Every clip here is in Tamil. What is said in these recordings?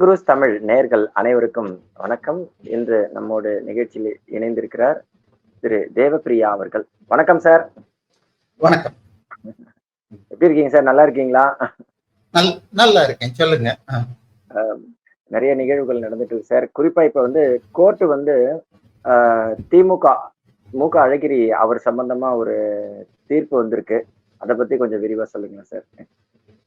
குருஸ் தமிழ் நேர்கள் அனைவருக்கும் வணக்கம். இன்று நம்மோடு நிகழ்ச்சியில் இணைந்திருக்கிறார் திரு தேவப்பிரியா அவர்கள். வணக்கம் சார். வணக்கம். எப்படி இருக்கீங்க சார்? நல்லா இருக்கீங்களா? நல் நல்லா இருக்கேன். சொல்லுங்க. நிறைய நிகழ்வுகள் நடந்துட்டு இருக்கு சார். குறிப்பா இப்ப வந்து கோர்ட் வந்து திமுக முக அழகிரி அவர் சம்பந்தமா ஒரு தீர்ப்பு வந்திருக்கு. அதை பத்தி கொஞ்சம் விரிவா சொல்லுங்க சார்.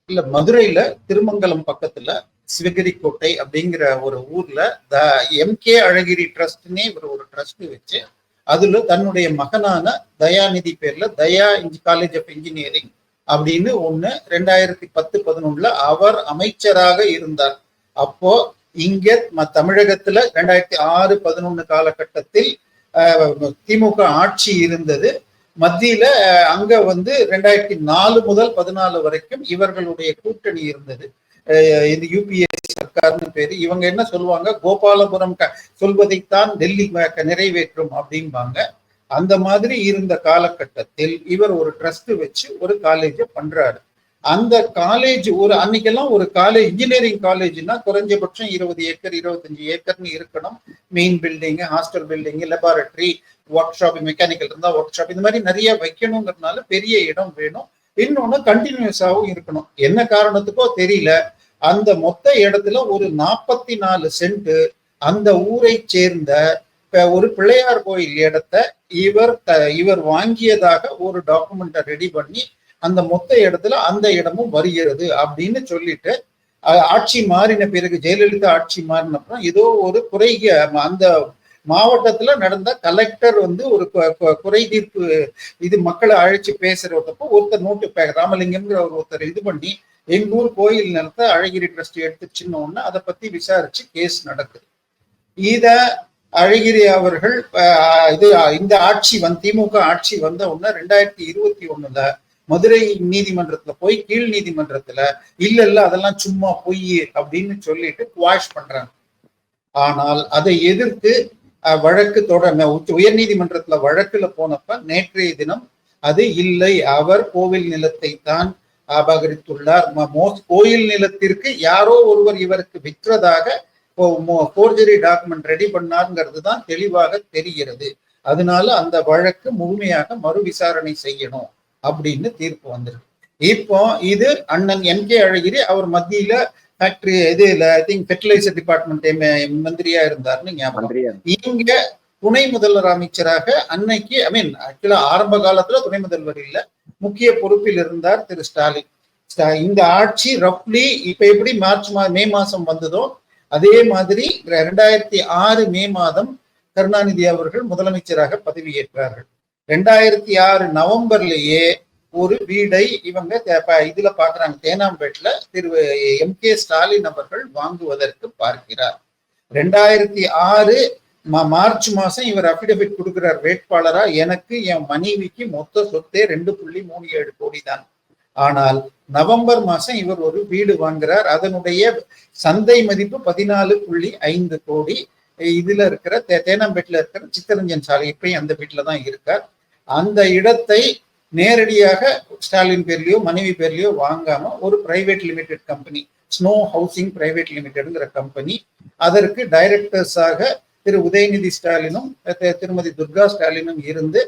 இல்ல மதுரையில திருமங்கலம் பக்கத்துல சிவகிரி கோட்டை அப்படிங்கிற ஒரு ஊர்ல த எம்கே அழகிரி ட்ரஸ்ட்னே இவர் ஒரு ட்ரஸ்ட் வச்சு அதுல தன்னுடைய மகனான தயாநிதி பேர்ல தயா காலேஜ் ஆஃப் இன்ஜினியரிங் அப்படின்னு ஒண்ணு ரெண்டாயிரத்தி பத்து பதினொன்னுல அவர் அமைச்சராக இருந்தார். அப்போ இங்க ம- தமிழகத்துல ரெண்டாயிரத்தி ஆறு பதினொன்னு காலகட்டத்தில் அஹ், திமுக ஆட்சி இருந்தது. மத்தியில அங்க வந்து ரெண்டாயிரத்தி நாலு முதல் பதினாலு வரைக்கும் இவர்களுடைய கூட்டணி இருந்தது. இது யூபிஏ சர்க்கார்னு பேரு. இவங்க என்ன சொல்லுவாங்க? கோபாலபுரம் க- சொல்வதைத்தான் டெல்லி நிறைவேற்றும் அப்படிம்பாங்க. அந்த மாதிரி இருந்த காலகட்டத்தில் இவர் ஒரு ட்ரஸ்ட் வச்சு ஒரு காலேஜை பண்றாரு. அந்த காலேஜ் ஒரு அன்னைக்கெல்லாம் ஒரு காலேஜ் இன்ஜினியரிங் காலேஜ்னா குறைஞ்சபட்சம் இருபது ஏக்கர் இருபத்தஞ்சு ஏக்கர்னு இருக்கணும். Main building hostel building laboratory workshop mechanical இருந்தா ஒர்க் ஷாப் இந்த மாதிரி நிறைய வைக்கணுங்கிறதுனால பெரிய இடம் வேணும். இன்னொன்னு கண்டினியூஸாகவும் இருக்கணும். என்ன காரணத்துக்கோ தெரியல. அந்த மொத்த இடத்துல ஒரு நாற்பத்தி நாலு சென்ட் அந்த ஊரை சேர்ந்த இப்போ ஒரு பிள்ளையார் கோயில் இடத்த இவர் த- இவர் வாங்கியதாக ஒரு டாக்குமெண்ட்டை ரெடி பண்ணி அந்த மொத்த இடத்துல அந்த இடமும் வருகிறது அப்படின்னு சொல்லிட்டு ஆட்சி மாறின பிறகு ஜெயலலிதா ஆட்சி மாறினப்புறம் ஏதோ ஒரு குறை அந்த மாவட்டத்துல நடந்த கலெக்டர் வந்து ஒரு குறை தீர்ப்பு இது மக்களை அழைச்சு பேசுறப்போ ஒருத்தர் நோட்டு பே- ராமலிங்கம்ங்கிற ஒரு ஒருத்தர் இது பண்ணி எங்கூர் கோயில் நிலத்தை அழகிரி ட்ரஸ்ட் எடுத்துச்சுன்னு ஒன்று அதை பத்தி விசாரிச்சு கேஸ் நடக்குது. இத அழகிரி அவர்கள் இது இந்த ஆட்சி வந்து திமுக ஆட்சி வந்த உடனே ரெண்டாயிரத்தி இருபத்தி ஒண்ணுல மதுரை நீதிமன்றத்துல போய் கீழ் நீதிமன்றத்துல இல்ல இல்ல அதெல்லாம் சும்மா பொய் அப்படின்னு சொல்லிட்டு குவாஷ் பண்றாங்க. ஆனால் அதை எதிர்த்து வழக்கு தொடர் உயர் நீதிமன்றத்துல வழக்குல போனப்ப நேற்றைய தினம் அது இல்லை. அவர் கோவில் நிலத்தை தான் அபகரித்துள்ளார். கோயில் நிலத்திற்கு யாரோ ஒருவர் இவருக்கு விற்றதாக போர்ஜரி டாக்குமெண்ட் ரெடி பண்ணாருங்கிறது தான் தெளிவாக தெரிகிறது. அதனால அந்த வழக்கு முழுமையாக மறு விசாரணை செய்யணும் அப்படின்னு தீர்ப்பு வந்திருக்கு. இப்போ இது அண்ணன் என் கே அழகிரி அவர் மத்தியில ஃபேக்டரி இது ஐ திங்க் ஃபெர்டிலைசர் டிபார்ட்மெண்ட் மந்திரியா இருந்தாருன்னு ஞாபகம் இங்க துணை முதல்வர் அமைச்சராக அன்னைக்கு ஐ மீன் ஆக்சுவலா ஆரம்ப காலத்துல துணை முதல்வர் இல்ல முக்கிய பொறுப்பில் இருந்தார் திரு ஸ்டாலின். ஸ்டா- இந்த ஆட்சி ரஃப்லி இப்ப எப்படி மார்ச் மா மே மாசம் வந்ததோ அதே மாதிரி ரெண்டாயிரத்தி ஆறு மே மாதம் கருணாநிதி அவர்கள் முதலமைச்சராக பதவியேற்றார்கள். ரெண்டாயிரத்தி ஆறு நவம்பர்லயே ஒரு வீடை இவங்க தே- ப- இதுல பாக்குறாங்க. தேனாம்பேட்டில் திரு எம். கே. ஸ்டாலின் அவர்கள் வாங்குவதற்கு பார்க்கிறார். ரெண்டாயிரத்தி ஆறு மா- மார்ச் மாசம் இவர் அபிடபிட் கொடுக்கிறார். வேட்பாளரா எனக்கு என் மனைவிக்கு மொத்த சொத்தே ரெண்டு புள்ளி மூணு ஏழு கோடி தான். ஆனால் நவம்பர் மாசம் இவர் ஒரு வீடு வாங்குறார். அதனுடைய சந்தை மதிப்பு பதினாலு புள்ளி ஐந்து கோடி. இதுல இருக்கிற தேனாம்பேட்டில் இருக்கிற சித்தரஞ்சன் சாலை இப்பயும் அந்த வீட்டில தான் இருக்கார். அந்த இடத்தை நேரடியாக ஸ்டாலின் பேர்லயோ மனைவி பேர்லயோ வாங்காம ஒரு private limited company snow housing private லிமிடெட்ங்கிற company அதற்கு டைரக்டர்ஸாக திரு உதயநிதி ஸ்டாலினும் திருமதி துர்கா ஸ்டாலினும் இருந்து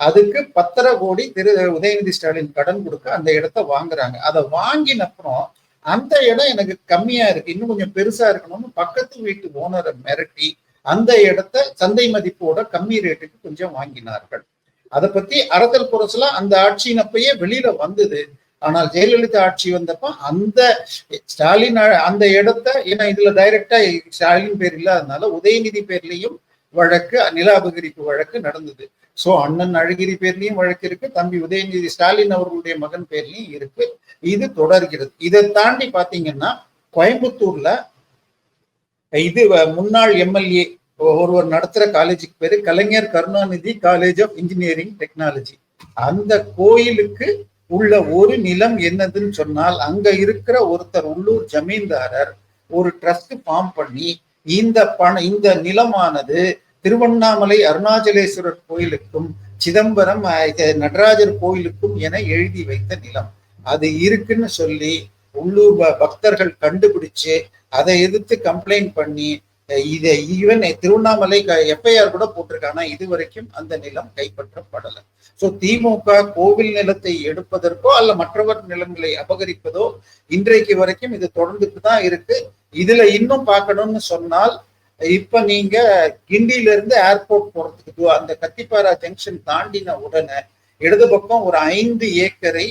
அதுக்கு பத்தரை கோடி திரு உதயநிதி ஸ்டாலின் கடன் கொடுக்க அந்த இடத்த வாங்குறாங்க. அதை வாங்கின அப்புறம் அந்த இடம் எனக்கு கம்மியா இருக்கு. இன்னும் கொஞ்சம் பெருசா இருக்கணும்னு பக்கத்து வீட்டு ஓனரை மிரட்டி அந்த இடத்த சந்தை மதிப்போட கம்மி ரேட்டுக்கு கொஞ்சம் வாங்கினார்கள். அதை பத்தி அரசல் புரசலா அந்த ஆட்சியின் அப்பயே வெளியில வந்தது. ஆனால் ஜெயலலிதா ஆட்சி வந்தப்ப அந்த ஸ்டாலின் அந்த இடத்த ஏன்னா இதுல டைரக்டா ஸ்டாலின் பேர் இல்லாதனால உதயநிதி பேர்லயும் வழக்கு நில அபகரிப்பு வழக்கு நடந்தது. சோ அண்ணன் அழகிரி பேர்லயும் வழக்கு இருக்கு தம்பி உதயநிதி ஸ்டாலின் அவர்களுடைய மகன் பேர்லயும் இருக்கு. இது தொடர்கிறது. இதை தாண்டி பாத்தீங்கன்னா கோயம்புத்தூர்ல இது வ- முன்னாள் எம்எல்ஏ ஒருவர் நடத்துற காலேஜுக்கு பேரு Kalaignar Karunanidhi college of engineering technology அந்த கோயிலுக்கு உள்ள ஒரு நிலம் என்னதுன்னு சொன்னால் அங்க இருக்கிற ஒருத்தர் உள்ளூர் ஜமீன்தாரர் ஒரு ட்ரஸ்ட் ஃபார்ம் பண்ணி இந்த பண இந்த நிலமானது திருவண்ணாமலை அருணாச்சலேஸ்வரர் கோயிலுக்கும் சிதம்பரம் இது நடராஜர் கோயிலுக்கும் என எழுதி வைத்த நிலம். அது இருக்குன்னு சொல்லி உள்ளூர் பக்தர்கள் கண்டுபிடிச்சு அதை எதிர்த்து கம்ப்ளைண்ட் பண்ணி இது ஈவன் திருவண்ணாமலை எஃப்ஐஆர் கூட போட்டிருக்காங்க இது வரைக்கும் அந்த நிலம் கைப்பற்றப்படலை. ஸோ திமுக கோவில் நிலத்தை எடுப்பதற்கோ அல்ல மற்றவர் நிலங்களை அபகரிப்பதோ இன்றைக்கு வரைக்கும் இது தொடர்ந்துட்டு தான் இருக்கு. இதுல இன்னும் பார்க்கணும்னு சொன்னால் இப்ப நீங்க கிண்டியில இருந்து ஏர்போர்ட் போறதுக்கு அந்த கத்திப்பாரா ஜங்ஷன் தாண்டின உடனே இடது பக்கம் ஒரு ஐந்து ஏக்கரை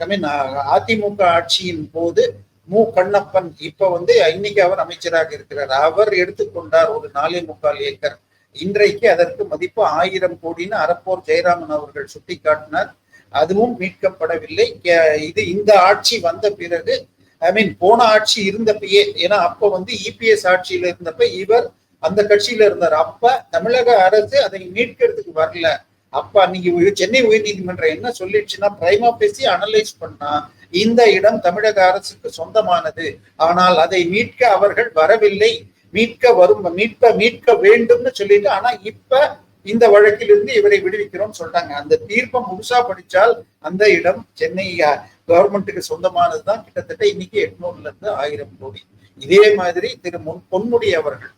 ஐ மீன் அதிமுக ஆட்சியின் போது மு. கண்ணப்பன் இப்ப வந்து இன்னைக்கு அவர் அமைச்சராக இருக்கிறார். அவர் எடுத்துக்கொண்டார் ஒரு நாலே முக்கால் ஏக்கர். இன்றைக்கு அதற்கு மதிப்பு ஆயிரம் கோடின்னு அறப்போர் ஜெயராமன் அவர்கள் சுட்டிக்காட்டினார். அதுவும் மீட்கப்படவில்லை. கே- இது இந்த ஆட்சி வந்த பிறகு ஐ மீன் போன ஆட்சி இருந்தப்பயே ஏன்னா அப்ப வந்து இபிஎஸ் ஆட்சியில இருந்தப்ப இவர் அந்த கட்சியில இருந்தார். அப்ப தமிழக அரசு அதை மீட்கிறதுக்கு வரல. அப்ப அன்னைக்கு சென்னை சென்னை உயர்நீதிமன்றம் என்ன சொல்லிடுச்சுன்னா பிரைமா பேசி அனலைஸ் பண்ணா இந்த இடம் தமிழக அரசுக்கு சொந்தமானது. ஆனால் அதை மீட்க அவர்கள் வரவில்லை. மீட்க வரும் மீட்க மீட்க வேண்டும்னு சொல்லிட்டு ஆனா இப்ப இந்த வழக்கிலிருந்து இவரை விடுவிக்கிறோம் சொல்றாங்க. அந்த தீர்ப்பை முழுசா படிச்சால் அந்த இடம் சென்னை கவர்மெண்ட்டுக்கு சொந்தமானதுதான். கிட்டத்தட்ட இன்னைக்கு எட்நூறுல இருந்து ஆயிரம் கோடி. இதே மாதிரி திரு முன் பொன்முடி அவர்கள்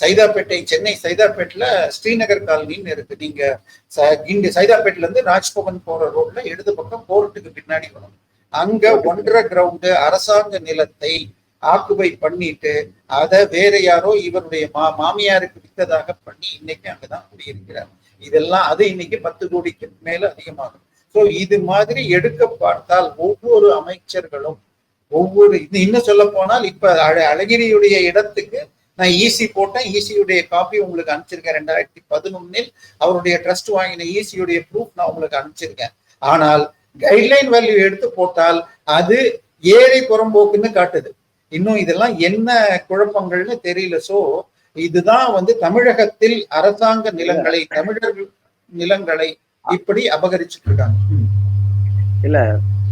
சைதாப்பேட்டை சென்னை சைதாப்பேட்டில் ஸ்ரீநகர் காலனின்னு இருக்கு. நீங்க ச- இங்க சைதாப்பேட்ல இருந்து ராஜ்பவன் போற ரோட்ல இடது பக்கம் கோர்ட்டுக்கு பின்னாடி வரும். அங்க ஒன்றரை கிரவுண்டு அரசாங்க நிலத்தை ஆக்குபை பண்ணிட்டு அதை வேற யாரோ இவருடைய மா மாமியாருக்கு வித்ததாக பண்ணி இன்னைக்கு அங்கதான் குடியிருக்கிறார். இதெல்லாம் அது இன்னைக்கு பத்து கோடிக்கு மேல அதிகமாகும். ஸோ இது மாதிரி எடுக்க பார்த்தால் ஒவ்வொரு அமைச்சர்களும் ஒவ்வொரு இது இன்னும் சொல்ல போனால் இப்ப அழகிரியுடைய இடத்துக்கு நான் ஈசி போட்டேன். ஈசியுடைய காப்பி உங்களுக்கு அனுப்பிச்சிருக்கேன். ரெண்டாயிரத்தி பதினொன்னில் அவருடைய ட்ரஸ்ட் வாங்கின ஈசியுடைய ப்ரூஃப் நான் உங்களுக்கு அனுப்பிச்சிருக்கேன். ஆனால் கைட்லைன் வேல்யூ எடுத்து போட்டால் அது ஏழை புறம்போக்குன்னு காட்டுது. இன்னும் இதெல்லாம் என்ன குழப்பங்கள்னு தெரியல. சோ இதுதான் வந்து தமிழகத்தில் அரசாங்க நிலங்களை தமிழர்கள் நிலங்களை இப்படி அபகரிச்சுட்டு இருக்காங்க. இல்ல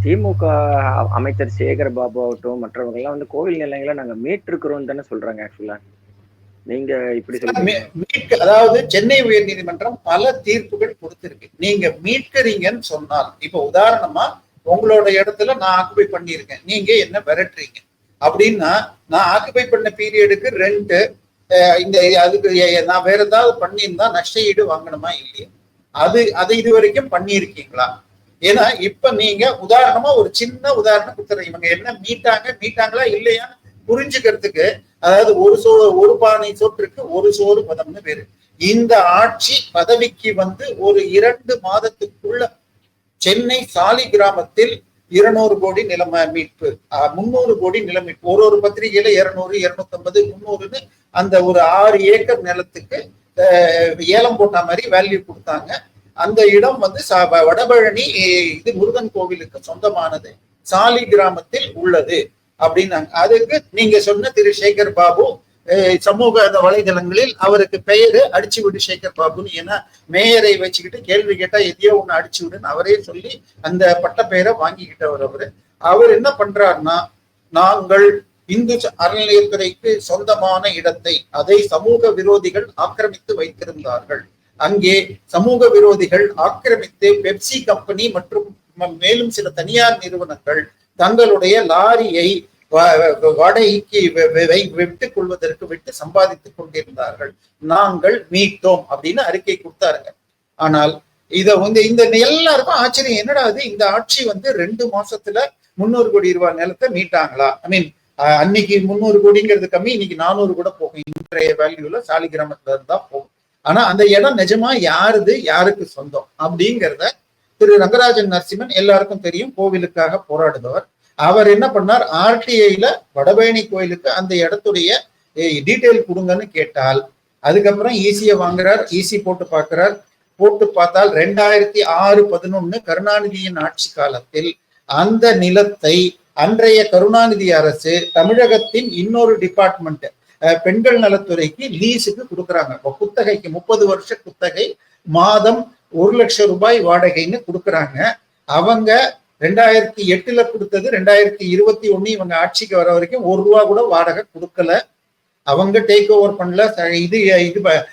திமுக அமைச்சர் சேகர் பாபு ஆகட்டும் மற்றவங்க எல்லாம் வந்து கோவில் நிலையங்களை நாங்க மீட்டிருக்கிறோம் தானே சொல்றாங்க ஆக்சுவலா நீங்க இப்படி மீட்க அதாவது சென்னை உயர்நீதிமன்றம் பல தீர்ப்புகள் கொடுத்திருக்கு. நீங்க மீட்கிறீங்கன்னு சொன்னால் இப்ப உதாரணமா உங்களோட இடத்துல நான் ஆக்குபை பண்ணியிருக்கேன். நீங்க என்ன விரட்டுறீங்க? அப்படின்னா நான் ஆக்குபை பண்ண பீரியடுக்கு ரெண்டு இந்த அதுக்கு நான் வேற ஏதாவது பண்ணியிருந்தா நஷ்ட ஈடு வாங்கணுமா இல்லையா? அது அது இது வரைக்கும் பண்ணியிருக்கீங்களா? ஏன்னா இப்ப நீங்க உதாரணமா ஒரு சின்ன உதாரணம் கொடுத்துறேன் இவங்க என்ன மீட்டாங்க மீட்டாங்களா இல்லையா புரிஞ்சுக்கிறதுக்கு அதாவது ஒரு சோ ஒரு பானை சோற்றுக்கு ஒரு சோறு பதம்னு பேரு. இந்த ஆட்சி பதவிக்கு வந்து ஒரு இரண்டு மாதத்துக்குள்ள சென்னை சாலி கிராமத்தில் இருநூறு கோடி நிலம் மீட்பு அஹ், முந்நூறு கோடி நிலம் மீட்பு. ஒரு ஒரு பத்திரிகையில இருநூறு இருநூத்தி ஐம்பது முன்னூறுன்னு அந்த ஒரு ஆறு ஏக்கர் நிலத்துக்கு அஹ், ஏலம் போட்ட மாதிரி வேல்யூ கொடுத்தாங்க. அந்த இடம் வந்து ச- வ- வடபழனி இது முருகன் கோவிலுக்கு சொந்தமானது. சாலி கிராமத்தில் உள்ளது. அப்படின்னாங்க. அதுக்கு நீங்க சொன்ன திரு சேகர் பாபு சமூக வலைதளங்களில் அவருக்கு பெயரு அடிச்சு விடு சேகர் பாபுன்னு. ஏன்னா மேயரை வச்சுக்கிட்டு கேள்வி கேட்டா எதையோ ஒண்ணு அடிச்சு விடுன்னு அவரே சொல்லி அந்த பட்ட பெயரை வாங்கிக்கிட்டவர் அவரு. அவர் என்ன பண்றாருன்னா நாங்கள் இந்து அறநிலையத்துறைக்கு சொந்தமான இடத்தை அதை சமூக விரோதிகள் ஆக்கிரமித்து வைத்திருந்தார்கள். அங்கே சமூக விரோதிகள் ஆக்கிரமித்து பெப்சி கம்பெனி மற்றும் மேலும் சில தனியார் நிறுவனங்கள் தங்களுடைய லாரியை வ- வ- வை- விட்டுக் கொள்வதற்கு விட்டு சம்பாதித்துக் கொண்டிருந்தார்கள். நாங்கள் மீட்டோம் அப்படின்னு அறிக்கை கொடுத்தாருங்க. ஆனால் இத வந்து இந்த எல்லாருக்கும் ஆச்சரியம். என்னடா இது? இந்த ஆட்சி வந்து ரெண்டு மாசத்துல முந்நூறு கோடி ரூபாய் நிலத்தை மீட்டாங்களா? ஐ மீன் அன்னைக்கு முந்நூறு கோடிங்கிறது கம்மி இன்னைக்கு நானூறு கூட போகும். இன்றைய வேல்யூல சாலிகிராமத்துல இருந்தா போகும். ஆனா அந்த இடம் நிஜமா யாருது? யாருக்கு சொந்தம்? அப்படிங்கிறத திரு ரங்கராஜன் நரசிம்மன் எல்லாருக்கும் தெரியும் கோவிலுக்காக போராடுபவர். அவர் என்ன பண்ணார்? ஆர்டிஐல வடபழனி கோயிலுக்கு அந்த இடத்துடைய டீட்டெயில் கொடுங்கன்னு கேட்டால் அதுக்கப்புறம் ஈசியை வாங்குறார் ஈசி போட்டு பார்க்கிறார். போட்டு பார்த்தால் ரெண்டாயிரத்தி ஆறு பதினொன்னு கருணாநிதியின் ஆட்சி காலத்தில் அந்த நிலத்தை அன்றைய கருணாநிதி அரசு தமிழகத்தின் இன்னொரு டிபார்ட்மெண்ட் பெண்கள் நலத்துறைக்கு லீஸுக்கு கொடுக்குறாங்க. குத்தகைக்கு முப்பது வருஷ குத்தகை மாதம் ஒரு லட்சம் ரூபாய் வாடகைன்னு கொடுக்குறாங்க. அவங்க ரெண்டாயிரத்தி எட்டுல கொடுத்தது ரெண்டாயிரத்தி இருபத்தி ஒன்னு இவங்க ஆட்சிக்கு வர வரைக்கும் ஒரு ரூபா கூட வாடகை கொடுக்கல. அவங்க டேக் ஓவர் பண்ணல. இது இது ப-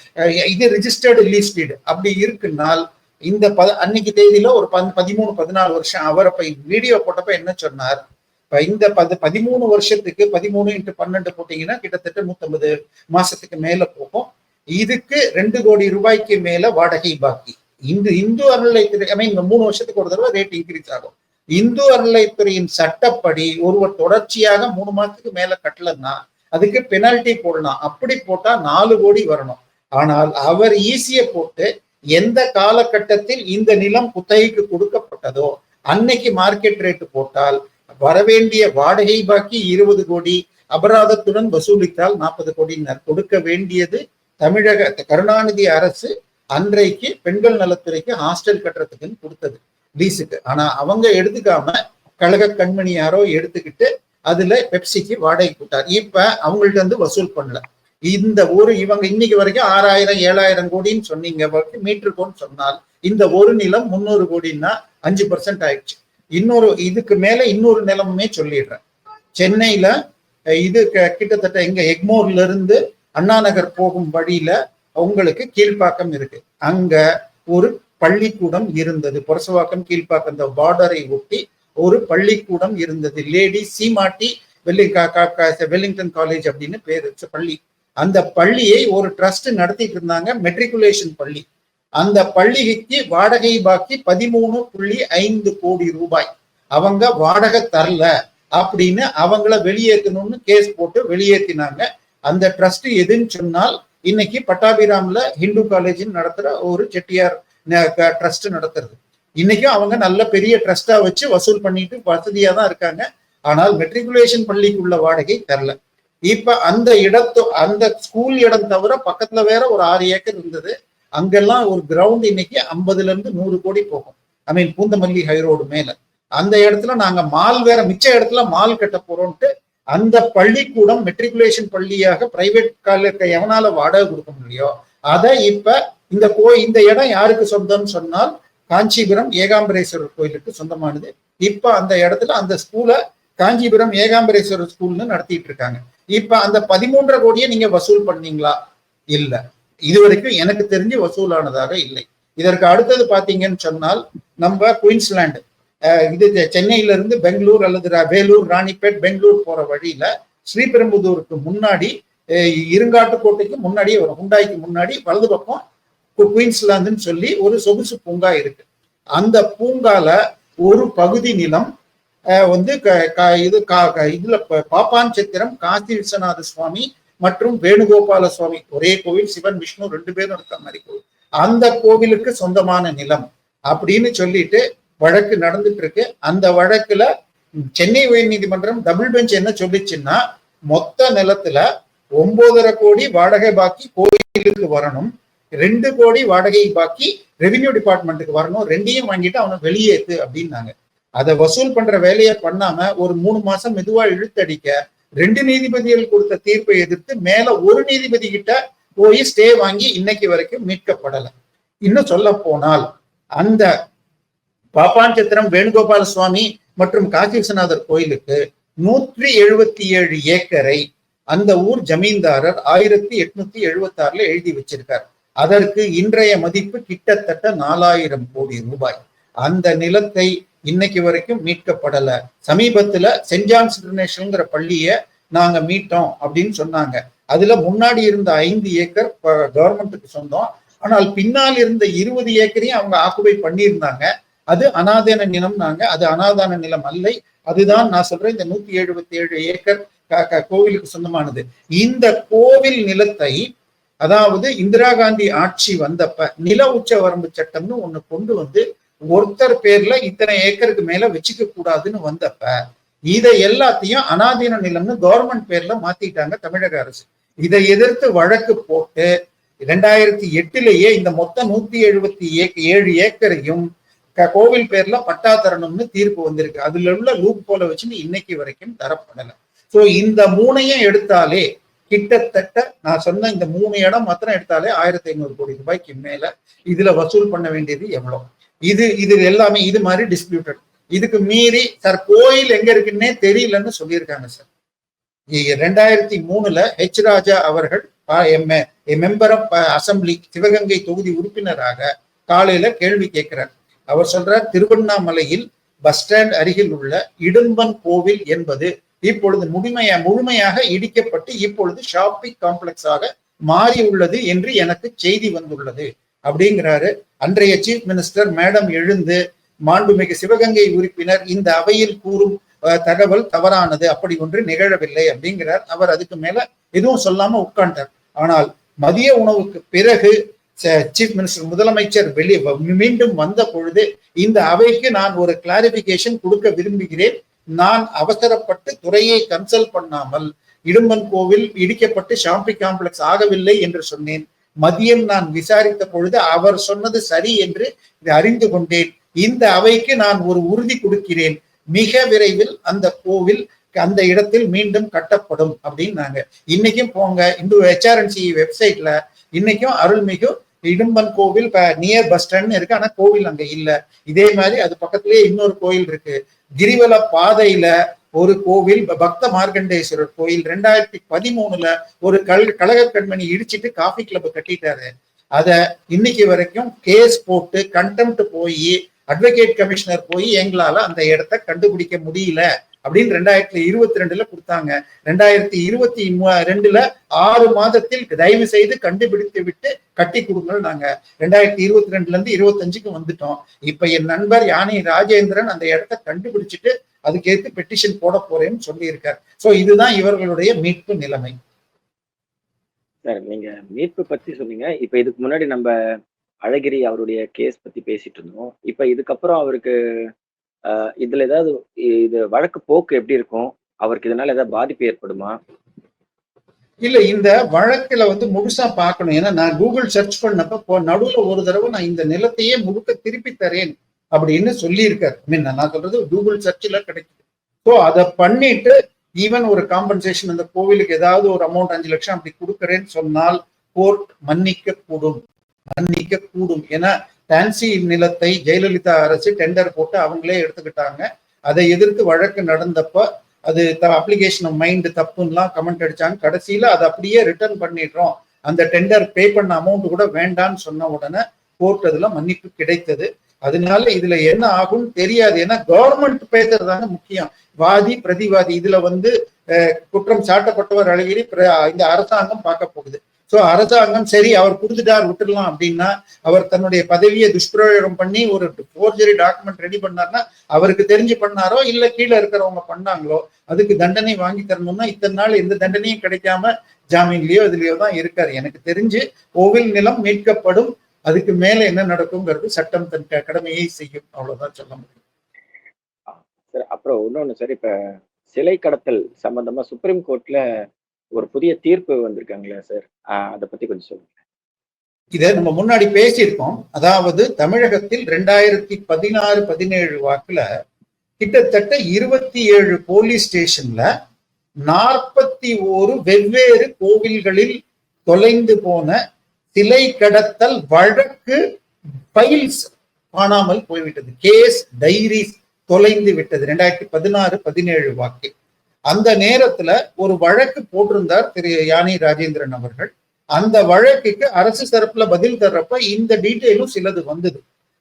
இது ரிஜிஸ்டர்டு லீஸ் அப்படி இருக்குனால் இந்த ப அன்னைக்கு தேதியில ஒரு பந் பதிமூணு பதினாலு வருஷம் அவர் அப்ப வீடியோ போட்டப்ப என்ன சொன்னார்? இப்ப இந்த பது பதிமூணு வருஷத்துக்கு பதிமூணு இன்ட்டு பன்னெண்டு போட்டீங்கன்னா கிட்டத்தட்ட நூத்தம்பது மாசத்துக்கு மேல போகும். இதுக்கு ரெண்டு கோடி ரூபாய்க்கு மேல வாடகை பாக்கி. இந்து இந்து அறநிலைத்துறை ஐ மீன் மூணு வருஷத்துக்கு ஒரு தடவை ரேட் இன்க்ரீஸ் ஆகும். இந்து அறநிலைத்துறையின் சட்டப்படி ஒருவர் தொடர்ச்சியாக மூணு மாசத்துக்கு மேல கட்டலன்னா அதுக்கு பெனால்டி போடலாம். அப்படி போட்டா நாலு கோடி வரணும். ஆனால் அவர் ஈஸிய போட்டு எந்த காலகட்டத்தில் இந்த நிலம் குத்தகைக்கு கொடுக்கப்பட்டதோ அன்னைக்கு மார்க்கெட் ரேட்டு போட்டால் வரவேண்டிய வாடகை பாக்கி இருபது கோடி அபராதத்துடன் வசூலித்தால் நாற்பது கோடியினர் கொடுக்க வேண்டியது தமிழக கருணாநிதி அரசு அன்றைக்கு பெண்கள் நலத்துறைக்கு ஹாஸ்டல் கட்டுறதுக்குன்னு கொடுத்தது லீஸுக்கு ஆனா அவங்க எடுத்துக்காம கழக கண்மணி யாரோ எடுத்துக்கிட்டு அதுல பெப்சிக்கு வாடகை கூட்டார் இப்ப அவங்கள்ட்ட இருந்து வசூல் பண்ணல. இந்த ஒரு இவங்க இன்னைக்கு வரைக்கும் ஆறாயிரம் ஏழாயிரம் கோடின்னு சொன்னீங்க மீட்டருக்கோன்னு சொன்னால் இந்த ஒரு நிலம் முன்னூறு கோடின்னா அஞ்சு பர்சன்ட் ஆயிடுச்சு. இன்னொரு இதுக்கு மேல இன்னொரு நிலமுமே சொல்லிடுறேன். சென்னையில இது க- கிட்டத்தட்ட எங்க எக்மோர்ல இருந்து அண்ணா நகர் போகும் வழியில அவங்களுக்கு கீழ்ப்பாக்கம் இருக்கு. அங்க ஒரு பள்ளிக்கூடம் இருந்தது. புரசவாக்கம் கீழ்ப்பாக்கம் இந்த பார்டரை ஒட்டி ஒரு பள்ளிக்கூடம் இருந்தது. லேடி சீமாட்டி வெல்லிங் கா- வெல்லிங்டன் காலேஜ் அப்படின்னு பேர் வச்ச பள்ளி. அந்த பள்ளியை ஒரு ட்ரஸ்ட் நடத்திட்டு இருந்தாங்க. மெட்ரிகுலேஷன் பள்ளி. அந்த பள்ளிக்கு வாடகை பாக்கி பதிமூணு புள்ளி ஐந்து கோடி ரூபாய். அவங்க வாடகை தரல அப்படின்னு அவங்கள வெளியேற்றணும்னு கேஸ் போட்டு வெளியேற்றினாங்க அந்த ட்ரஸ்ட் எதுன்னு சொன்னால் இன்னைக்கு பட்டாபிராம்ல ஹிந்து காலேஜ் நடத்துற ஒரு செட்டியார் ட்ரஸ்ட் நடத்துறது. இன்னைக்கும் அவங்க நல்ல பெரிய ட்ரஸ்டா வச்சு வசூல் பண்ணிட்டு வசதியா தான் இருக்காங்க. ஆனால் மெட்ரிகுலேஷன் பள்ளிக்குள்ள வாடகை தரல. இப்ப அந்த இடத்து அந்த ஸ்கூல் இடம் தவிர பக்கத்துல வேற ஒரு ஆறு ஏக்கர் இருந்தது. அங்கெல்லாம் ஒரு கிரவுண்ட் இன்னைக்கு ஐம்பதுல இருந்து நூறு கோடி போகும். ஐ மீன் பூந்தமல்லி ஹைரோடு மேல. அந்த இடத்துல நாங்க மால் வேற மிச்ச இடத்துல மால் கட்ட போறோம்ட்டு அந்த பள்ளிக்கூடம் மெட்ரிகுலேஷன் பள்ளியாக பிரைவேட் கால எவனால வாடகை கொடுக்க முடியோ அதை இப்ப இந்த கோ இந்த இடம் யாருக்கு சொந்தம்னு சொன்னால் காஞ்சிபுரம் ஏகாம்பரேஸ்வரர் கோயிலுக்கு சொந்தமானது. இப்ப அந்த இடத்துல அந்த ஸ்கூலை காஞ்சிபுரம் ஏகாம்பரேஸ்வரர் ஸ்கூல்னு நடத்திட்டு இருக்காங்க. இப்ப அந்த பதிமூன்றரை கோடியை நீங்க வசூல் பண்ணீங்களா? இல்ல. இது வரைக்கும் எனக்கு தெரிஞ்சு வசூலானதாக இல்லை. இதற்கு அடுத்தது பாத்தீங்கன்னு சொன்னால் நம்ம குயின்ஸ்லாண்டு. இது சென்னையில இருந்து பெங்களூர் அல்லது ரா- வேலூர் ராணிப்பேட் பெங்களூர் போற வழியில ஸ்ரீபெரும்புதூருக்கு முன்னாடி இருங்காட்டுக்கோட்டைக்கு முன்னாடி ஒரு ஹுண்டாய்க்கு முன்னாடி வலது பக்கம் கு- குயின்ஸ்லாந்துன்னு சொல்லி ஒரு சொகுசு பூங்கா இருக்கு. அந்த பூங்கால ஒரு பகுதி நிலம் வந்து க- க- இது கா- இதுல பாப்பான் சித்திரம் காசி விஸ்வநாத சுவாமி மற்றும் வேணுகோபால சுவாமி. ஒரே கோவில் சிவன் விஷ்ணு ரெண்டு பேரும் இருக்க மாதிரி கோவில். அந்த கோவிலுக்கு சொந்தமான நிலம் அப்படின்னு சொல்லிட்டு வழக்கு நடந்துட்டு இருக்கு அந்த வழக்குல சென்னை உயர் நீதிமன்றம் டபுள் பெஞ்ச் என்ன சொல்லிச்சுன்னா மொத்த நிலத்துல ஒன்பதரை கோடி வாடகை பாக்கி கோயிலுக்கு வரணும். ரெண்டு கோடி வாடகை பாக்கி ரெவின்யூ டிபார்ட்மெண்ட்டுக்கு வரணும். ரெண்டையும் வாங்கிட்டு அவனை வெளியேத்து அப்படின்னாங்க. அதை வசூல் பண்ற வேலையை பண்ணாம ஒரு மூணு மாசம் மெதுவா இழுத்தடிக்க ரெண்டு நீதிபதிகள் கொடுத்த தீர்ப்பை எதிர்த்து மேல ஒரு நீதிபதி கிட்ட போய் ஸ்டே வாங்கி இன்னைக்கு வரைக்கும் மீட்கப்படலை. இன்னும் சொல்ல போனால் அந்த பாப்பாஞ்சத்திரம் வேணுகோபால சுவாமி மற்றும் காசி கோயிலுக்கு நூற்றி எழுபத்தி ஏழு ஏக்கரை அந்த ஊர் ஜமீன்தாரர் ஆயிரத்தி எட்நூத்தி எழுபத்தி ஆறுல எழுதி வச்சிருக்கார். அதற்கு இன்றைய மதிப்பு கிட்டத்தட்ட நாலாயிரம் கோடி ரூபாய். அந்த நிலத்தை இன்னைக்கு வரைக்கும் மீட்கப்படல. சமீபத்துல சென்ட் ஜான்ஸ் இன்டர்நேஷனல்ங்கிற பள்ளியை நாங்க மீட்டோம் அப்படின்னு சொன்னாங்க. அதுல முன்னாடி இருந்த ஐந்து ஏக்கர் கவர்மெண்ட்டுக்கு சொந்தம். ஆனால் பின்னால் இருந்த இருபது ஏக்கரையும் அவங்க ஆக்குபை பண்ணியிருந்தாங்க. அது அனாதீன நிலம் நாங்க அது அனாதான நிலம் அல்ல. அதுதான் நான் சொல்றேன் இந்த நூத்தி எழுபத்தி ஏழு ஏக்கர் கோவிலுக்கு சொந்தமானது. இந்த கோவில் நிலத்தை அதாவது இந்திரா காந்தி ஆட்சி வந்தப்ப நில உச்ச வரம்பு சட்டம்னு ஒண்ணு கொண்டு வந்து ஒருத்தர் பேர்ல இத்தனை ஏக்கருக்கு மேல வச்சுக்க கூடாதுன்னு வந்தப்ப இதை எல்லாத்தையும் அனாதீன நிலம்னு கவர்மெண்ட் பேர்ல மாத்திட்டாங்க தமிழக அரசு. இதை எதிர்த்து வழக்கு போட்டு ரெண்டாயிரத்தி எட்டுலயே இந்த மொத்த நூத்தி எழுபத்தி ஏழு ஏக்கரையும் கோவில் பேர்ல பட்டா தரணும்னு தீர்ப்பு வந்திருக்கு. அதுல உள்ள லூப் போல வச்சுன்னு இன்னைக்கு வரைக்கும் தரப்படலை. ஸோ இந்த மூணையும் எடுத்தாலே கிட்டத்தட்ட நான் சொன்ன இந்த மூணு இடம் மாத்திரம் எடுத்தாலே ஆயிரத்தி ஐநூறு கோடி ரூபாய்க்கு மேல இதுல வசூல் பண்ண வேண்டியது எவ்வளவு இது இது எல்லாமே இது மாதிரி டிஸ்பியூட்டட் இதுக்கு மீறி சார் கோயில் எங்க இருக்குன்னே தெரியலன்னு சொல்லியிருக்காங்க சார். ரெண்டாயிரத்தி மூணுல ஹெச் ராஜா அவர்கள் மெம்பர் ஆஃப் அசம்பிளி சிவகங்கை தொகுதி உறுப்பினராக காலையில கேள்வி கேட்கிறார். அவர் சொல்றார் திருவண்ணாமலையில் பஸ் ஸ்டாண்ட் அருகில் உள்ள இடும்பன் கோவில் என்பது இப்பொழுது முழுமையா முழுமையாக இடிக்கப்பட்டு இப்பொழுது ஷாப்பிங் காம்ப்ளெக்ஸாக மாறி உள்ளது என்று எனக்கு செய்தி வந்துள்ளது. அப்படிங்கிறாரு. அன்றைய சீஃப் மினிஸ்டர் மேடம் எழுந்து மாண்புமிகு சிவகங்கை உறுப்பினர் இந்த அவையில் கூறும் தகவல் தவறானது அப்படி ஒன்று நிகழவில்லை அப்படிங்கிறார். அவர் அதுக்கு மேல எதுவும் சொல்லாம உட்கார்ந்தார். ஆனால் மதிய உணவுக்கு பிறகு சீஃப் மினிஸ்டர் முதலமைச்சர் வெளியே மீண்டும் வந்த பொழுது இந்த அவைக்கு நான் ஒரு கிளாரிபிகேஷன் கொடுக்க விரும்புகிறேன். நான் அவசரப்பட்டு துறையை கன்சல்ட் பண்ணாமல் இடும்பன் கோவில் இடிக்கப்பட்டு ஷாம்பி காம்ப்ளெக்ஸ் ஆகவில்லை என்று சொன்னேன். மதியம் நான் விசாரித்த பொழுது அவர் சொன்னது சரி என்று அறிந்து கொண்டேன். இந்த அவைக்கு நான் ஒரு உறுதி கொடுக்கிறேன். மிக விரைவில் அந்த கோவில் அந்த இடத்தில் மீண்டும் கட்டப்படும் அப்படின்னாங்க இன்னைக்கும் போங்க இந்த ஹெச்ஆர்என்சி வெப்சைட்ல இன்னைக்கும் அருள்மிகு இடும்பன் கோவில் நியர் பஸ் ஸ்டாண்ட் இருக்கு. ஆனா கோவில் அங்க இல்ல. இதே மாதிரி அது பக்கத்திலேயே இன்னொரு கோயில் இருக்கு. கிரிவல பாதையில ஒரு கோவில் பக்த மார்க்கண்டேஸ்வரர் கோயில். ரெண்டாயிரத்தி பதிமூணுல ஒரு கல் கழக கண்மணி இடிச்சிட்டு காஃபி கிளப் கட்டிட்டாரு. அத இன்னைக்கு வரைக்கும் கேஸ் போட்டு கண்டெம்ட் போய் அட்வொகேட் கமிஷனர் போய் எங்களால அந்த இடத்த கண்டுபிடிக்க முடியல. அப்படின்னு ரெண்டாயிரத்தி இருபத்தி ரெண்டுல கொடுத்தாங்க. ரெண்டாயிரத்தி இருபத்தி ரெண்டுல ஆறு மாதத்தில் தயவு செய்து கண்டுபிடித்து விட்டு கட்டி கொடுங்க நாங்க. ரெண்டாயிரத்தி இருபத்தி ரெண்டுல இருந்து இருபத்தஞ்சுக்கு வந்துட்டோம். இப்ப என் நண்பர் யானை ராஜேந்திரன் அந்த இடத்த கண்டுபிடிச்சிட்டு அதுக்கேற்று பெட்டிஷன் போட போறேன்னு சொல்லியிருக்கார். சோ இதுதான் இவர்களுடைய மீட்பு நிலைமை. சார் நீங்க மீட்பு பத்தி சொன்னீங்க. இப்ப இதுக்கு முன்னாடி நம்ம அழகிரி அவருடைய கேஸ் பத்தி பேசிட்டு இருந்தோம். இப்ப இதுக்கப்புறம் அவருக்கு இதுல ஏதாவது இது வழக்கு போக்கு எப்படி இருக்கும்? அவருக்கு இதனால ஏதாவது பாதிப்பு ஏற்படுமா? இல்ல இந்த வழக்குல வந்து முழுசா பார்க்கணும். ஏன்னா நான் கூகுள் சர்ச் பண்ணப்ப நடுவுல ஒரு தடவை நான் இந்த நிலத்தையே முழுக்க திருப்பி தரேன் அப்படின்னு சொல்லியிருக்காரு. மீன் நான் சொல்றது கூகுள் சர்ச்சில் கிடைக்குது. ஸோ அதை பண்ணிட்டு ஈவன் ஒரு காம்பன்சேஷன் அந்த கோவிலுக்கு ஏதாவது ஒரு அமௌண்ட் அஞ்சு லட்சம் அப்படி கொடுக்கறேன்னு சொன்னால் கோர்ட் மன்னிக்க கூடும் மன்னிக்க கூடும் ஏன்னா டான்சி நிலத்தை ஜெயலலிதா அரசு டெண்டர் போட்டு அவங்களே எடுத்துக்கிட்டாங்க. அதை எதிர்த்து வழக்கு நடந்தப்ப அது அப்ளிகேஷன் மைண்ட் தப்புன்னெலாம் கமெண்ட் அடிச்சாங்க. கடைசியில் அதை அப்படியே ரிட்டர்ன் பண்ணிடுறோம். அந்த டெண்டர் பே பண்ண அமௌண்ட் கூட வேண்டான்னு சொன்ன உடனே கோர்ட் அதில் மன்னிப்பு கிடைத்தது. அதனால இதுல என்ன ஆகும்னு தெரியாது. ஏன்னா கவர்மெண்ட் பேசுறதாங்க முக்கியம். வாதி பிரதிவாதி இதுல வந்து குற்றம் சாட்டப்பட்டவர் அழகிரி பிர- இந்த அரசாங்கம் பார்க்க போகுது. சோ அரசாங்கம் சரி அவர் கொடுத்துட்டார் விட்டுடலாம் அப்படின்னா அவர் தன்னுடைய பதவியை துஷ்பிரயோகம் பண்ணி ஒரு ஃபோர்ஜரி டாக்குமெண்ட் ரெடி பண்ணார்னா அவருக்கு தெரிஞ்சு பண்ணாரோ இல்ல கீழே இருக்கிறவங்க பண்ணாங்களோ அதுக்கு தண்டனை வாங்கி தரணும்னா இத்தனை நாள் எந்த தண்டனையும் கிடைக்காம ஜாமீன்லயோ இதுலயோ தான் இருக்காரு. எனக்கு தெரிஞ்சு கோவில் நிலம் மீட்கப்படும் அதுக்கு மேல என்ன நடக்குங்கிறது சட்டம் தன் கடமையை செய்யும். அவ்வளவுதான் சொல்ல முடியும். சார் அப்புறம் இன்னொன்னு சார் இப்ப சிலை கடத்தல் சம்பந்தமா சுப்ரீம் கோர்ட்ல ஒரு புதிய தீர்ப்பு வந்திருக்காங்களா சார்? ஆஹ் அதை பத்தி கொஞ்சம் சொல்லுங்க. இதை நம்ம முன்னாடி பேசியிருக்கோம். அதாவது தமிழகத்தில் ரெண்டாயிரத்தி பதினாறு பதினேழு வாக்குல கிட்டத்தட்ட இருபத்தி ஏழு போலீஸ் ஸ்டேஷன்ல நாற்பத்தி ஓரு வெவ்வேறு கோவில்களில் தொலைந்து போன சிலை கடத்தல் வழக்கு ஃபைல்ஸ் காணாமல் போய்விட்டது. கேஸ் டைரிஸ் தொலைந்து விட்டது. ரெண்டாயிரத்தி பதினாறு பதினேழு வாக்கில். அந்த நேரத்துல ஒரு வழக்கு போட்டிருந்தார் திரு யானி ராஜேந்திரன் அவர்கள். அந்த வழக்குக்கு அரசு தரப்புல பதில் தர்றப்ப இந்த டீட்டெயிலும் சிலது வந்தது.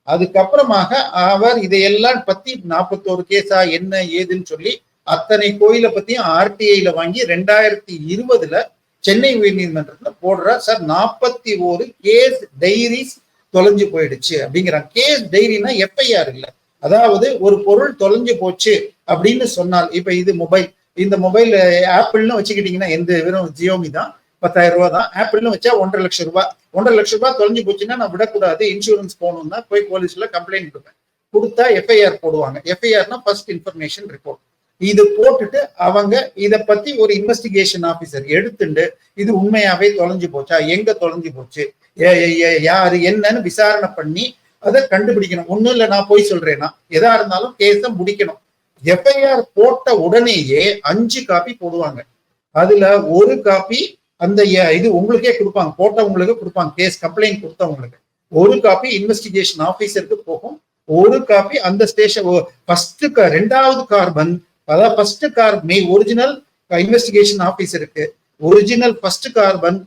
அதுக்கப்புறமாக அவர் இதையெல்லாம் பத்தி நாற்பத்தோரு கேஸா என்ன ஏதுன்னு சொல்லி அத்தனை கோயிலை பத்தியும் ஆர்டிஐல வாங்கி ரெண்டாயிரத்தி இருபதுல சென்னை உயர்நீதிமன்றத்துல போடுற சார் நாற்பத்தி ஒரு கேஸ் டைரிஸ் தொலைஞ்சு போயிடுச்சு அப்படிங்கிறாங்க. கேஸ் டைரினா எஃப்ஐஆர் இல்லை. அதாவது ஒரு பொருள் தொலைஞ்சு போச்சு அப்படின்னு சொன்னால் இப்ப இது மொபைல். இந்த மொபைல் ஆப்பிள்னு வச்சுக்கிட்டீங்கன்னா எந்த வெறும் ஜியோமி தான் பத்தாயிரம் ரூபா தான். ஆப்பிள்னு வச்சா ஒன்றரை லட்சம் ரூபாய் ஒன்றரை லட்சம் ரூபாய் தொலைஞ்சு போச்சுன்னா நான் விடக்கூடாது. இன்சூரன்ஸ் போகணும்னா போய் போலீஸ்ல கம்ப்ளைண்ட் கொடுப்பேன். கொடுத்தா எஃப்ஐஆர் போடுவாங்க. எஃப்ஐஆர்னா ஃபர்ஸ்ட் இன்ஃபர்மேஷன் ரிப்போர்ட் இது போட்டுட்டு அவங்க இதை பத்தி ஒரு இன்வெஸ்டிகேஷன் ஆபீசர் எடுத்துட்டு இது உண்மையாவே தொலைஞ்சு போச்சா? எங்க தொலைஞ்சு போச்சு? ஏ- ஏ- யாரு? என்னன்னு விசாரணை பண்ணி அதை கண்டுபிடிக்கணும். ஒன்றும் இல்லை நான் போய் சொல்றேன்னா எதா இருந்தாலும் கேஸை முடிக்கணும். எஃப்ஐஆர் போட்ட உடனேயே அஞ்சு காப்பி போடுவாங்க. அதுல ஒரு காப்பி அந்த இது உங்களுக்கே கொடுப்பாங்க. போட்டவங்களுக்கு கொடுப்பாங்க. கேஸ் கம்ப்ளைண்ட் கொடுத்தவங்களுக்கு. ஒரு காப்பி இன்வெஸ்டிகேஷன் ஆபீசருக்கு போகும். ஒரு காப்பி அந்த ஸ்டேஷன் ஃபர்ஸ்ட் ரெண்டாவது கார்பன் அதாவது ஃபர்ஸ்ட் கார் மெய் ஒரிஜினல் இன்வெஸ்டிகேஷன் ஆபீசருக்கு ஒரிஜினல் ஃபர்ஸ்ட் கார்பன்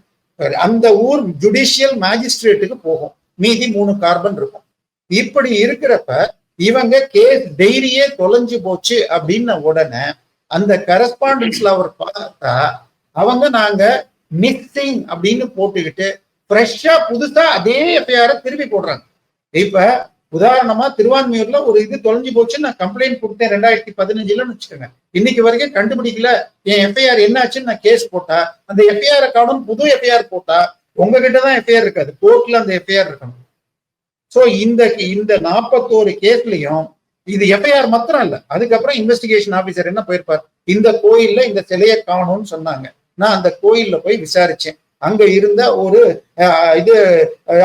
அந்த ஊர் ஜுடிஷியல் மேஜிஸ்ட்ரேட்டுக்கு போகும். மீதி மூணு கார்பன் இருக்கும். இப்படி இருக்கிறப்ப இவங்க கேஸ் டைரியே தொலைஞ்சு போச்சு அப்படின்ன உடனே அந்த கரஸ்பாண்டன்ஸ்ல அவர் பார்த்தா அவங்க நாங்க மிஸ்ஸிங் அப்படின்னு போட்டுக்கிட்டு ஃப்ரெஷ்ஷா புதுசா அதே எஃப்ஐஆர் திருப்பி போடுறாங்க. இப்ப உதாரணமா திருவான்மையூர்ல ஒரு இது தொலைஞ்சு போச்சு நான் கம்ப்ளைண்ட் கொடுத்தேன் ரெண்டாயிரத்தி பதினஞ்சுலன்னு வச்சுக்கோங்க. இன்னைக்கு வரைக்கும் கண்டுபிடிக்கல. என் எஃப்ஐஆர் என்னாச்சுன்னு நான் கேஸ் போட்டா அந்த எஃப்ஐஆர் காணும் புது எஃப்ஐஆர் போட்டா உங்ககிட்ட தான் எஃப்ஐஆர் இருக்காது. கோர்ட்ல அந்த எஃப்ஐஆர் இருக்கணும். சோ இந்த இந்த நாற்பத்தோரு கேஸ்லயும் இது எஃப்ஐஆர் மாத்திரம் இல்ல. அதுக்கப்புறம் இன்வெஸ்டிகேஷன் ஆபீசர் என்ன போயிருப்பார்? இந்த கோயில்ல இந்த சிலையை காணும்னு சொன்னாங்க. நான் அந்த கோயில்ல போய் விசாரிச்சேன். அங்க இருந்த ஒரு இது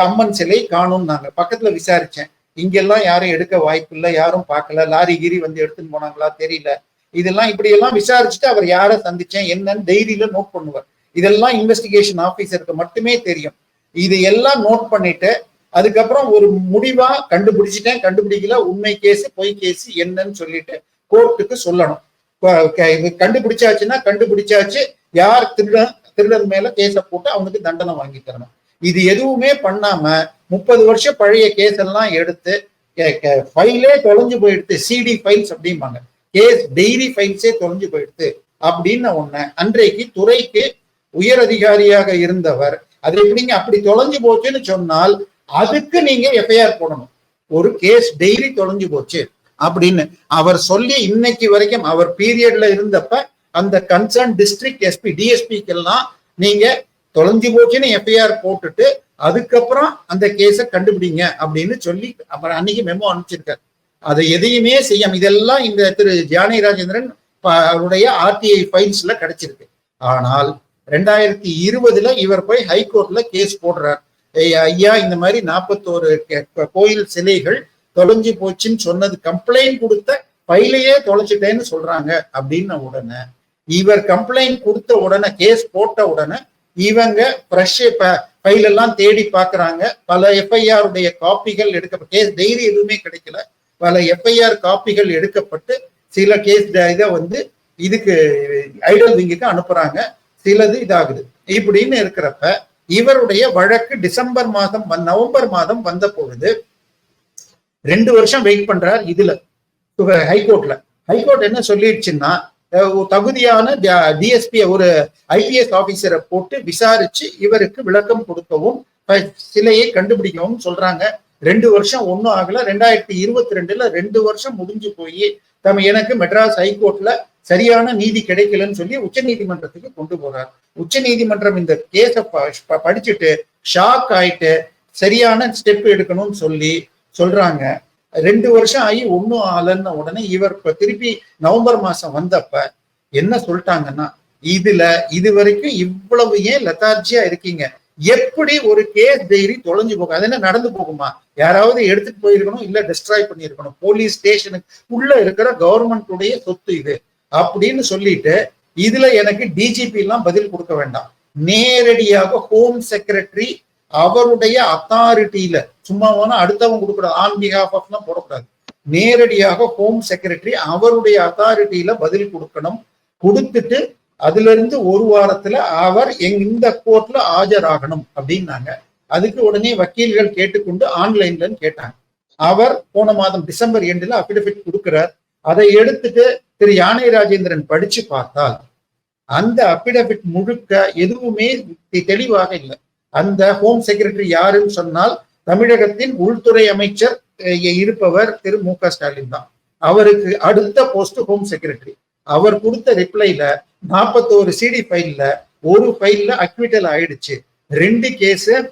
அம்மன் சிலை காணும்னாங்க. பக்கத்துல விசாரிச்சேன். இங்கெல்லாம் யாரும் எடுக்க வாய்ப்பு இல்லை யாரும் பார்க்கல. லாரி கீரி வந்து எடுத்துன்னு போனாங்களா தெரியல. இதெல்லாம் இப்படி எல்லாம் விசாரிச்சுட்டு அவர் யாரை சந்திச்சேன் என்னன்னு டைரியில நோட் பண்ணுவார். இதெல்லாம் இன்வெஸ்டிகேஷன் ஆபீசருக்கு மட்டுமே தெரியும். இது எல்லாம் நோட் பண்ணிட்டு அதுக்கப்புறம் ஒரு முடிவா கண்டுபிடிச்சிட்டேன். கண்டுபிடிக்கல. உண்மை கேஸ் பொய் கேஸ் என்னன்னு சொல்லிட்டு கோர்ட்டுக்கு சொல்லணும். கண்டுபிடிச்சாச்சுன்னா கண்டுபிடிச்சாச்சு. யார் திருடன் திருடன் மேல கேஸ போட்டு அவனுக்கு தண்டனை வாங்கி தரணும். இது எதுவுமே பண்ணாம முப்பது வருஷம் பழைய கேஸ் எல்லாம் எடுத்து ஃபைலே தொலைஞ்சு போயிடுத்து. சிடி ஃபைல்ஸ் அப்படிம்பாங்க. கேஸ் டெய்லி ஃபைல்ஸே தொலைஞ்சு போயிடுத்து. அப்படின்னு ஒண்ணு அன்றைக்கு துறைக்கு உயர் அதிகாரியாக இருந்தவர் அது எப்படிங்க அப்படி தொலைஞ்சு போச்சுன்னு சொன்னால் அதுக்கு நீங்க எஃப்ஐஆர் போடணும். ஒரு கேஸ் டெய்லி தொலைஞ்சு போச்சு அப்படின்னு அவர் சொல்லி இன்னைக்கு வரைக்கும் அவர் பீரியட்ல இருந்தப்ப அந்த கன்சர்ன் டிஸ்ட்ரிக்ட் எஸ்பி டிஎஸ்பிக்கு எல்லாம் நீங்க தொலைஞ்சு போச்சுன்னு எஃப்ஐஆர் போட்டுட்டு அதுக்கப்புறம் அந்த கேஸை கண்டுபிடிங்க அப்படின்னு சொல்லி அப்புறம் அன்னைக்கு மெமோ அனுப்பிச்சிருக்காரு. அதை எதையுமே செய்யாம இதெல்லாம் இந்த திரு ஜானகி ராஜேந்திரன் அவருடைய ஆர்டிஐ ஃபைல்ஸ்ல கிடைச்சிருக்கு. ஆனால் ரெண்டாயிரத்தி இருபதுல இவர் போய் ஹைகோர்ட்ல கேஸ் போடுறார். ஐயா இந்த மாதிரி நாற்பத்தோரு கோயில் சிலைகள் தொலைஞ்சு போச்சுன்னு சொன்னது கம்ப்ளைண்ட் கொடுத்த பையிலேயே தொலைச்சிட்டேன்னு சொல்றாங்க அப்படின்ன உடனே இவர் கம்ப்ளைண்ட் கொடுத்த உடனே கேஸ் போட்ட உடனே இவங்க ஃப்ரெஷ் ஃபைல் தேடி பார்க்குறாங்க பல எஃப்ஐஆருடைய காப்பிகள் எடுக்க கேஸ் டைரி எதுவுமே கிடைக்கல. பல எஃப்ஐஆர் காப்பிகள் எடுக்கப்பட்டு சில கேஸ் இதை வந்து இதுக்கு ஐடல் விங்குக்கு அனுப்புறாங்க. சிலது இதாகுது. இப்படின்னு இருக்கிறப்ப இவருடைய வழக்கு டிசம்பர் மாதம் நவம்பர் மாதம் வந்த பொழுது ரெண்டு வருஷம் வெயிட் பண்றார் இதுல ஹைகோர்ட்ல. ஹைகோர்ட் என்ன சொல்லிடுச்சுன்னா தகுதியான டிஎஸ்பி ஒரு ஐபிஎஸ் ஆபீசரை போட்டு விசாரிச்சு இவருக்கு விளக்கம் கொடுக்கவும் சிலையை கண்டுபிடிக்கவும் சொல்றாங்க. ரெண்டு வருஷம் ஒன்றும் ஆகல. ரெண்டாயிரத்தி இருபத்தி ரெண்டுல ரெண்டு வருஷம் முடிஞ்சு போய் தம் எனக்கு மெட்ராஸ் ஹைகோர்ட்ல சரியான நீதி கிடைக்கலன்னு சொல்லி உச்ச நீதிமன்றத்துக்கு கொண்டு போறார் உச்ச நீதிமன்றம் இந்த கேஸை படிச்சுட்டு ஷாக் ஆயிட்டு சரியான ஸ்டெப் எடுக்கணும்னு சொல்லி சொல்றாங்க. ரெண்டு வருஷம் ஆகி ஒன்னும் ஆலன்ன உடனே இவர் இப்ப திருப்பி நவம்பர் மாசம் வந்தப்ப என்ன சொல்லிட்டாங்கன்னா இதுல இது வரைக்கும் இவ்வளவு ஏன் லெத்தார்ஜியா இருக்கீங்க? எப்படி ஒரு கேஸ் டைரி தொலைஞ்சு போகும்? அது என்ன நடந்து போகுமா? யாராவது எடுத்துட்டு போயிருக்கணும் இல்ல டிஸ்ட்ராய் பண்ணிருக்கணும் போலீஸ் ஸ்டேஷனுக்கு உள்ள இருக்கிற கவர்மெண்ட் உடைய சொத்து இது. அப்படின்னு சொல்லிட்டு இதுல எனக்கு டிஜிபி எல்லாம் பதில் கொடுக்க வேண்டாம். நேரடியாக ஹோம் செக்ரட்டரி அவருடைய அத்தாரிட்டியில சும்மா போனா அடுத்தவங்க கொடுக்கூடாது ஆன் பிஹாஃப் ஆஃப்லாம் போடக்கூடாது. நேரடியாக ஹோம் செக்ரட்டரி அவருடைய அத்தாரிட்டியில பதில் கொடுக்கணும். கொடுத்துட்டு அதுல இருந்து ஒரு வாரத்துல அவர் எங் இந்த கோர்ட்ல ஆஜராகணும் அப்படின்னாங்க. அதுக்கு உடனே வக்கீல்கள் கேட்டுக்கொண்டு ஆன்லைன்ல கேட்டாங்க. அவர் போன மாதம் டிசம்பர் எண்டுல அபிடபிட் கொடுக்கிறார். அதை எடுத்துட்டு திரு யானை ராஜேந்திரன் படிச்சு பார்த்தால் அந்த அபிடபிட் முழுக்க எதுவுமே தெளிவாக இல்லை. அந்த ஹோம் செக்ரட்டரி யாருன்னு சொன்னால் தமிழகத்தின் உள்துறை அமைச்சர் இருப்பவர் திரு மு க ஸ்டாலின் தான். அவருக்கு அடுத்த போஸ்ட் ஹோம் செக்ரட்டரி அவர் கொடுத்த ரிப்ளைல நாற்பத்தோரு சிடி ஃபைல்ல ஒரு ஃபைல்ல அக்விட்டல் ஆயிடுச்சு. ரெண்டு கேஸ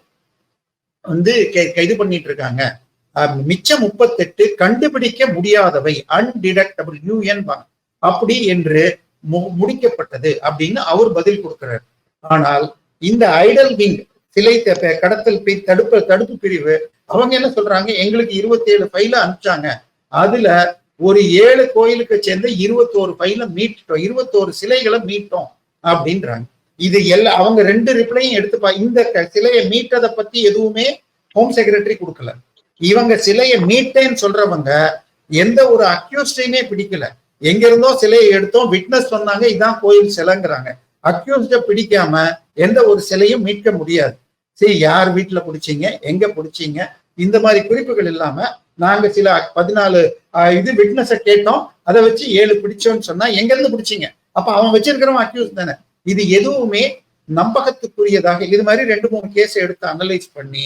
வந்து கை- கைது பண்ணிட்டு இருக்காங்க. மிச்சம் முப்பத்தெட்டு கண்டுபிடிக்க முடியாதவை அன்டிடக்டபிள் யூஎன் அப்படி என்று மு- முடிக்கப்பட்டது அப்படின்னு அவர் பதில் கொடுக்கிறார். ஆனால் இந்த ஐடல் விங் சிலை கடத்தல் பி- தடுப்பு தடுப்பு பிரிவு அவங்க என்ன சொல்றாங்க? எங்களுக்கு இருபத்தி ஏழு ஃபைல அனுப்பிச்சாங்க. அதுல ஒரு ஏழு கோயிலுக்கு சேர்ந்த இருபத்தோரு ஃபைல மீட்டோம். இருபத்தோரு சிலைகளை மீட்டோம் அப்படின்றாங்க. இது எல்லா அவங்க ரெண்டு ரிப்ளையும் எடுத்து பா இந்த க- சிலையை மீட்டதை பத்தி எதுவுமே ஹோம் செக்ரட்டரி கொடுக்கல. இவங்க சிலையை மீட்டேன்னு சொல்றவங்க எந்த ஒரு அக்யூஸ்டையுமே பிடிக்கல. எங்க இருந்தோ சிலையை எடுத்தோம் விட்னஸ் சொன்னாங்க இதான் கோயில் சிலைங்கிறாங்க. அக்யூஸ்ட பிடிக்காம எந்த ஒரு சிலையும் மீட்க முடியாது. சரி யார் வீட்டுல பிடிச்சிங்க? எங்க பிடிச்சிங்க? இந்த மாதிரி குறிப்புகள் இல்லாம நாங்க சில பதினாலு ஆஹ், இது விட்னஸ கேட்டோம். அதை வச்சு ஏழு பிடிச்சோம்னு சொன்னா எங்க இருந்து பிடிச்சீங்க? அப்ப அவன் வச்சிருக்கிறவன் அக்யூஸ் தானே. இது எதுவுமே நம்பகத்துக்குரியதாக இது மாதிரி ரெண்டு மூணு கேஸ் எடுத்து அனலைஸ் பண்ணி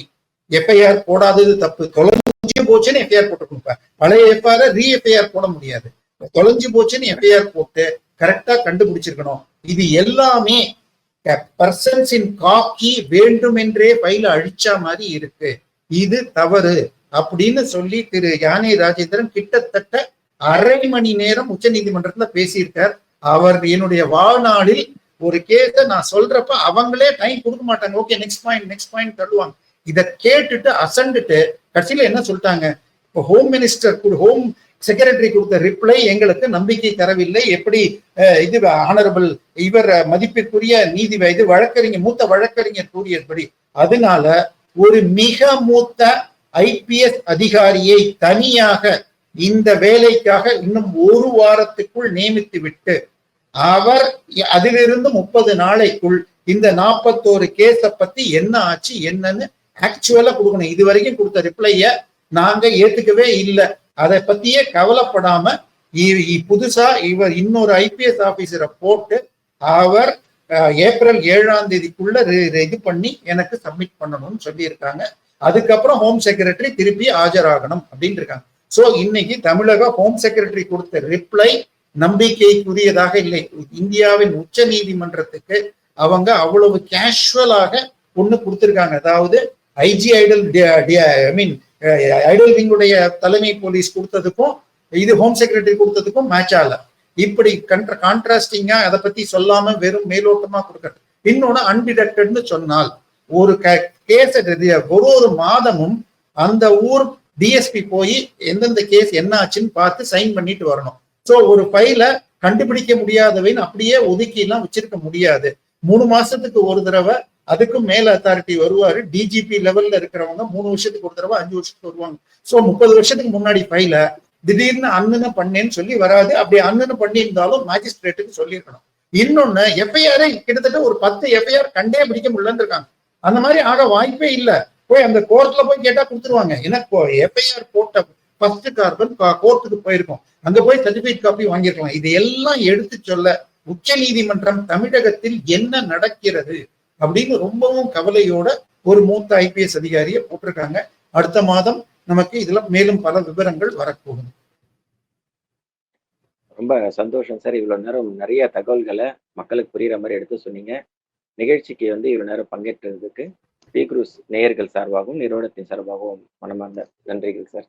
எஃப்ஐஆர் போடாதது தப்பு. தொலைஞ்சு போச்சுன்னு எஃப்ஐஆர் போட்டு கொடுப்பேன் பழைய எஃப்ஐஆர் ரீ எஃப்ஐஆர் போட முடியாது. தொலைஞ்சு போச்சுன்னு எஃப்ஐஆர் போட்டு கரெக்டா கண்டுபிடிச்சிருக்கணும். இது எல்லாமே பர்சன்ஸ் இன் காக்கி வேண்டுமென்றே பையில அழிச்ச மாதிரி இருக்கு. இது தவறு. அப்படின்னு சொல்லி திரு யானை ராஜேந்திரன் கிட்டத்தட்ட அரை மணி நேரம் உச்ச நீதிமன்றத்துல பேசியிருக்கார். அவர் என்னுடைய வாழ்நாளில் ஒரு கேஸை நான் சொல்றப்ப அவங்களே டைம் கொடுக்க மாட்டாங்க. Okay next point next point தள்ளுவாங்க. இதை கேட்டுட்டு அசண்டுட்டு கடைசியில என்ன சொல்லிட்டாங்க? இப்போ ஹோம் மினிஸ்டர் ஹோம் செக்ரட்டரி கொடுத்த ரிப்ளை எங்களுக்கு நம்பிக்கை தரவில்லை. எப்படி அஹ், இது ஆனரபிள் இவர் மதிப்பிற்குரிய நீதி இது வழக்கறிஞர் மூத்த வழக்கறிஞர் கூறியபடி அதனால ஒரு மிக மூத்த ஐபிஎஸ் அதிகாரியை தனியாக இந்த வேலைக்காக இன்னும் ஒரு வாரத்துக்குள் நியமித்து விட்டு அவர் அதிலிருந்து முப்பது நாளைக்குள் இந்த நாற்பத்தோரு கேஸ பத்தி என்ன ஆச்சு என்னன்னு ஆக்சுவலா கொடுக்கணும். இது வரைக்கும் கொடுத்த ரிப்ளைய நாங்க ஏத்துக்கவே இல்லை. அதை பத்தியே கவலைப்படாம இ- புதுசா இவர் இன்னொரு ஐபிஎஸ் ஆபீசரை போட்டு அவர் ஏப்ரல் ஏழாம் தேதிக்குள்ள இது பண்ணி எனக்கு சப்மிட் பண்ணணும்னு சொல்லியிருக்காங்க. அதுக்கப்புறம் ஹோம் செக்ரட்டரி திருப்பி ஆஜராகணும் அப்படின்னு இருக்காங்க சோ இன்னைக்கு தமிழக ஹோம் செக்ரட்டரி கொடுத்த ரிப்ளை நம்பிக்கைக்குரியதாக இல்லை. இந்தியாவின் உச்ச நீதிமன்றத்துக்கு அவங்க அவ்வளவு கேஷுவலாக ஒண்ணு கொடுத்திருக்காங்க. அதாவது IG idol I mean idol விங்குடைய தலைமை போலீஸ் கொடுத்ததுக்கும் இது ஹோம் செக்ரட்டரி கொடுத்ததுக்கும் மேட்ச் ஆகல. இப்படி கண்ட்ர கான்ட்ராஸ்டிங்கா அதை பத்தி சொல்லாம வெறும் மேலோட்டமா கொடுக்கறது இன்னொன்னு அன்டிடக்டட்னு சொன்னால் ஒரு கேஸ் ஒரு ஒரு மாதமும் அந்த ஊர் டிஎஸ்பி போய் எந்தெந்த கேஸ் என்ன ஆச்சுன்னு பார்த்து சைன் பண்ணிட்டு வரணும். ஸோ ஒரு ஃபைல கண்டுபிடிக்க முடியாதவைன்னு அப்படியே ஒதுக்கி எல்லாம் வச்சிருக்க முடியாது. மூணு மாசத்துக்கு ஒரு தடவை அதுக்கும் மேல அத்தாரிட்டி வருவாரு. டிஜிபி லெவல்ல இருக்கிறவங்க மூணு வருஷத்துக்கு ஒரு தடவை அஞ்சு வருஷத்துக்கு வருவாங்க. சோ முப்பது வருஷத்துக்கு முன்னாடி ஃபைல திடீர்னு அண்ணனை பண்ணேன்னு சொல்லி வராது. அப்படி அண்ணனை பண்ணியிருந்தாலும் மேஜிஸ்ட்ரேட்டுக்கு சொல்லியிருக்கணும். இன்னொன்னு எஃப்ஐஆர் கிட்டத்தட்ட ஒரு பத்து எஃப்ஐஆர் கண்டே பிடிக்க முடியலன்னு இருக்காங்க. அந்த மாதிரி ஆக வாய்ப்பே இல்ல. போய் அந்த கோர்ட்ல போய் கேட்டா கொடுத்துருவாங்க. ஏன்னா எஃப்ஐஆர் போட்ட ஃபர்ஸ்ட் கார்பன் கோர்ட்டுக்கு போயிருக்கோம். அங்க போய் சர்டிபிகேட் காப்பி வாங்கியிருக்கலாம். இது எல்லாம் எடுத்து சொல்ல உச்ச நீதிமன்றம் தமிழகத்தில் என்ன நடக்கிறது? அப்படின்னு ரொம்பவும் கவலையோட ஒரு மூத்த ஐபிஎஸ் அதிகாரியை போட்டிருக்காங்க. அடுத்த மாதம் நமக்கு இதுல மேலும் பல விவரங்கள் வரக்கூடும் ரொம்ப சந்தோஷம் சார். இவ்வளவு நேரம் நிறைய தகவல்களை மக்களுக்கு புரியுற மாதிரி எடுத்து சொன்னீங்க. நிகழ்ச்சிக்கு வந்து இவ்வளவு நேரம் பங்கேற்றதுக்கு பி. குரூஸ் நேயர்கள் சார்பாகவும் நிறுவனத்தின் சார்பாகவும் மனமார்ந்த நன்றிகள் சார்.